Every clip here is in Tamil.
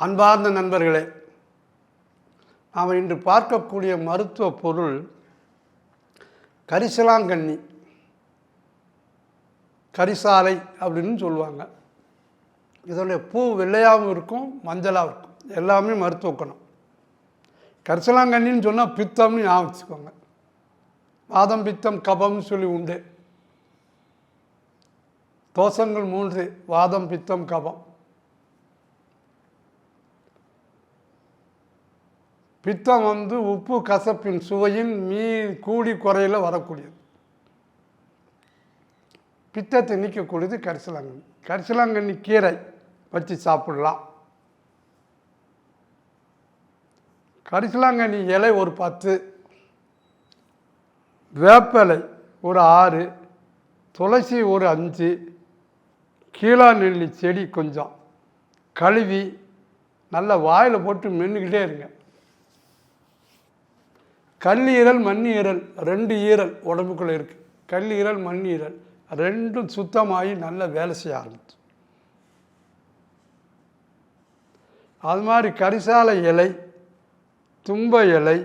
அன்பார்ந்த நண்பர்களே நாம் இன்று பார்க்கக்கூடிய மருத்துவ பொருள் கரிசலாங்கண்ணி. கரிசாலை அப்படின்னு சொல்லுவாங்க. இதோடைய பூ வெள்ளையாகவும் இருக்கும் மஞ்சளாகவும் இருக்கும். எல்லாமே மருத்துவ குணம். கரிசலாங்கண்ணின்னு சொன்னால் பித்தம்னு ஞாபகம் வச்சுக்கோங்க. வாதம் பித்தம் கபம்னு சொல்லி உண்டு. தோஷங்கள் மூன்று வாதம் பித்தம் கபம். பித்தம் வந்து உப்பு கசப்பின் சுவையின் மீ கூடி குறையில் வரக்கூடியது. பித்தத்தை நீக்கக்கூடியது கரிசலாங்கண்ணி. கரிசலாங்கண்ணி கீரை வச்சு சாப்பிடலாம். கரிசலாங்கண்ணி இலை ஒரு பத்து வேப்பலை ஒரு ஆறு துளசி ஒரு அஞ்சு கீழா நெல்லி செடி கொஞ்சம். கழுவி நல்லா வாயில் போட்டு மென்னுக்கிட்டே இருங்க. கல்லீரல் மண்ணீரல் ரெண்டு ஈரல் உடம்புக்குள்ளே இருக்குது கல்லீரல் மண்ணீரல் ரெண்டும் சுத்தமாகி நல்ல வேலை செய்ய ஆரம்பிச்சு. அது மாதிரி கரிசாலை இலை தும்ப இலை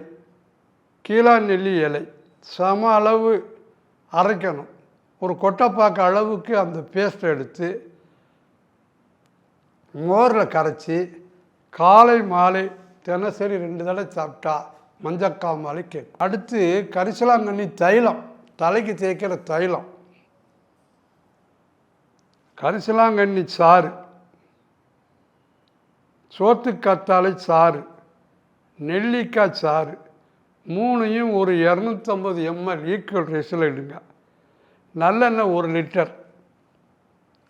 கீழா நெல்லி இலை சம அளவு அரைக்கணும். ஒரு கொட்டைப்பாக்கு அளவுக்கு அந்த பேஸ்ட் எடுத்து மோரில் கரைச்சி காலை மாலை தினசரி ரெண்டு தடவை சாப்பிட்டா மஞ்சக்காமாலை மாலைக்கு அடுத்து கரிசலாங்கண்ணி தைலம். தலைக்கு தேய்க்கிற தைலம். கரிசலாங்கண்ணி சாறு. சோத்துக்கத்தாழை சாறு. நெல்லிக்காய் சாறு. மூணையும் ஒரு இரநூத்தம்பது எம்எல் ஈக்குவல் ரேஸில் எடுங்க நல்லெண்ணெய் ஒரு லிட்டர்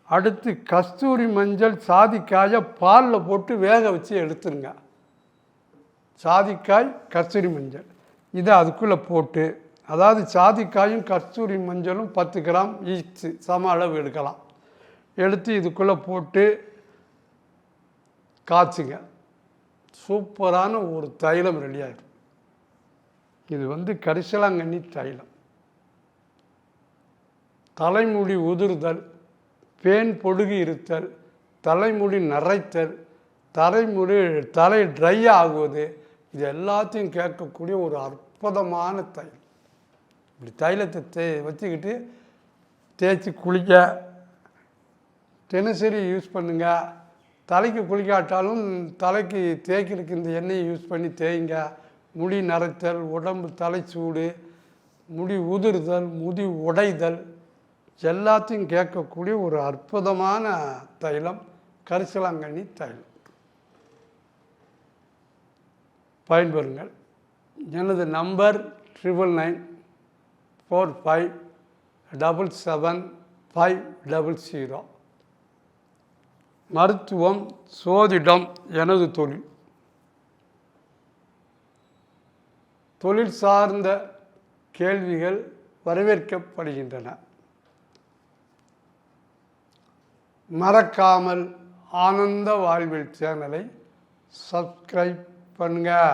அடுத்து கஸ்தூரி மஞ்சள் சாதிக்காய பாலில் போட்டு வேக வச்சு எடுத்துருங்க. சாதிக்காய் கஸ்தூரி மஞ்சள். இதை அதுக்குள்ளே போட்டு அதாவது சாதிக்காயும் கஸ்தூரி மஞ்சளும் பத்து கிராம் ஈச்சு சம அளவு எடுக்கலாம். எடுத்து இதுக்குள்ளே போட்டு காய்ச்சுங்க. சூப்பரான ஒரு தைலம் ரெடி ஆகிடும் இது வந்து கரிசலாங்கண்ணி தைலம். தலைமுடி உதிர்தல் பேன் பொடுகு இருத்தல் தலைமுடி நரைத்தல் தலைமுடி தலை ட்ரை ஆகுவது இது எல்லாத்தையும் கேட்கக்கூடிய ஒரு அற்புதமான தைலம். இப்படி தைலத்தை தே வச்சுக்கிட்டு தேய்ச்சி குளிக்க தினசரி யூஸ் பண்ணுங்கள் தலைக்கு குளிக்காட்டாலும் தலைக்கு தேய்க்கிறதுக்கு இந்த எண்ணெயை யூஸ் பண்ணி தேய்ங்க. முடி நரைத்தல் உடம்பு தலைச்சூடு முடி உதிர்தல் முடி உடைதல் எல்லாத்தையும் கேட்கக்கூடிய ஒரு அற்புதமான தைலம் கரிசலாங்கண்ணி தைலம். பயன்பெறுங்கள். எனது number triple nine four five double seven five double zero மருத்துவம் சோதிடம் எனது தொழில். தொழில் சார்ந்த கேள்விகள் வரவேற்கப்படுகின்றன. மறக்காமல் ஆனந்த வாழ்வில் சேனலை சப்ஸ்கிரைப் பண்ணுங்கள்